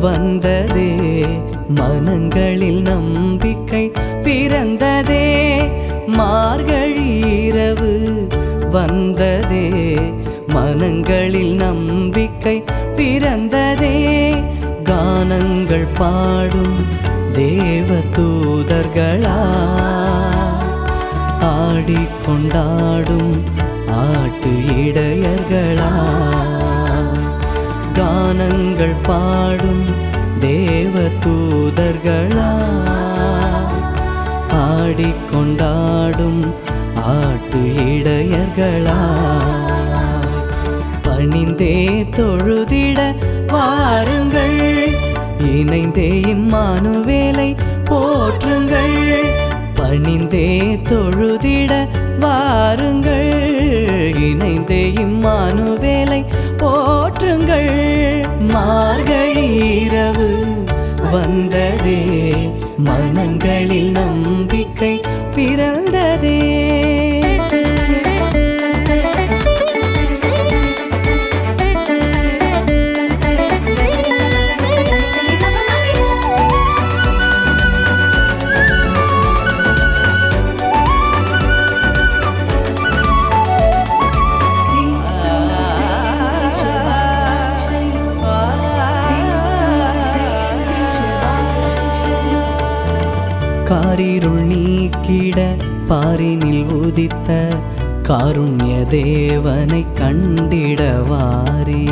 வந்ததே மனங்களில் நம்பிக்கை பிறந்ததே மார்கழிரவு வந்ததே மனங்களில் நம்பிக்கை பிறந்ததே கானங்கள் பாடும் தேவ தூதர்களா? ஆடிக்கொண்டாடும் ஆட்டு இடையர்களா? கானங்கள் பாடும் தேவ தூதர்களா? பாடிக்கொண்டாடும் ஆட்டு இடையர்களா? பணிந்தே தொழுதிட வாருங்கள். இணைந்தே இம்மானுவேலை போற்றுங்கள். பணிந்தே தொழுதிட வாருங்கள். இணைந்தே இம் வந்ததே மனங்களில் நம்பிக்கை பிறந்ததே. காரிருள் நீக்கிட பாரினில் உதித்த காருண்ய தேவனை கண்டிடவாரே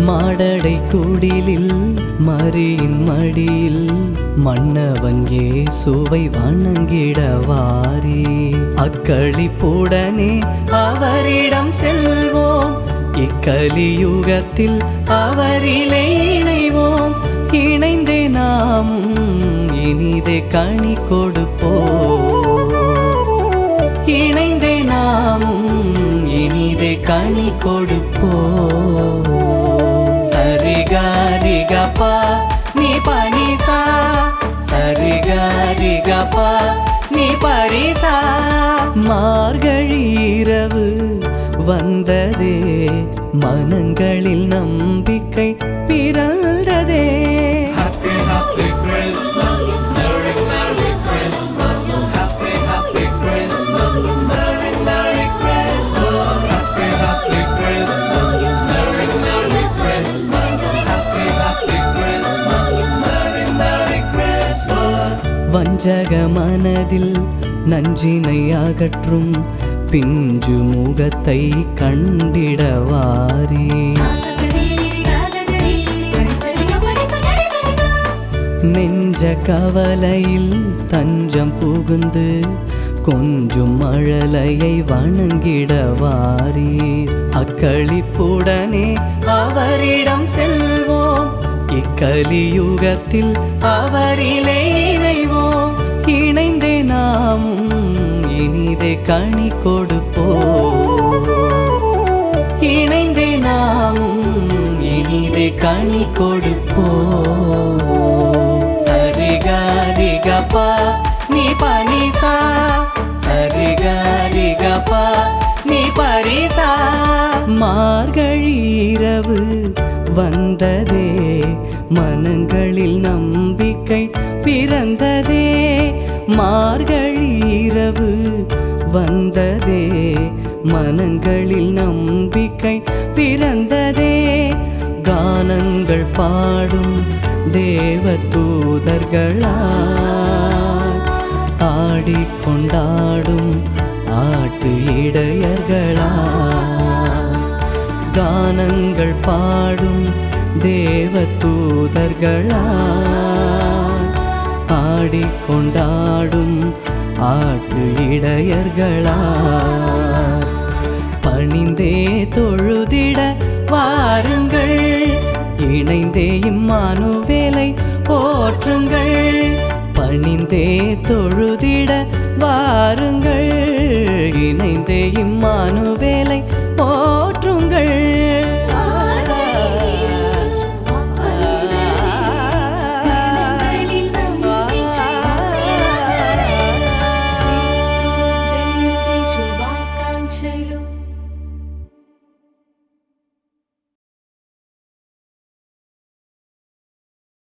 மாடடை குடிலில் மரியின் மடியில் மன்னவன் இயேசுவை வணங்கிடவாரே அக்களிப்புடனே அவரிடம் செல்வோம். இக்கலியுகத்தில் அவரிலே இணைந்தே நாமும் இனிதே கனி கொடுப்போ இணைந்தே நாமும் இனிதே கனி கொடுப்போ சரிகாரிகப்பா நீ பனிசா சரிகாரிகப்பா நீ பரிசா. மார்கழி இரவு வந்ததே மனங்களில் நம்பிக்கை பிறந்ததே. வஞ்சக மனதில் நஞ்சினை அகற்றும் பிஞ்சு முகத்தை கண்டிடவாரே. நெஞ்ச கவலையில் தஞ்சம் புகுந்து கொஞ்சம் அழலையை வணங்கிடவாரே. அக்களிப்புடனே அவரிடம் செல்வோம். இக்கலியுகத்தில் அவரிலே நாமும் இனிதே கனி கொடுப்போ இணைந்தே நாமும் இனிதே கனி கொடுப்போ சரிகாரிகப்பா நீ பனிசா சரிகாரிகப்பா நீ பரிசா. மார்கழி இரவு வந்ததே மனங்களில் நம்பிக்கை பிறந்ததே. மார்கழி இரவு வந்ததே மனங்களில் நம்பிக்கை பிறந்ததே. கானங்கள் பாடும் தேவ தூதர்களா ஆடிக்கொண்டாடும் ஆட்டு இடையர்களா கானங்கள் பாடும் தேவ தூதர்களா பாடி கொண்டாடும் ஆட்டு இடையர்களா பணிந்தே தொழுதிட வாருங்கள். இணைந்தே இம்மானு வேலை போற்றுங்கள். பணிந்தே தொழுதிட வாருங்கள். இணைந்தே இம்மானு வேலை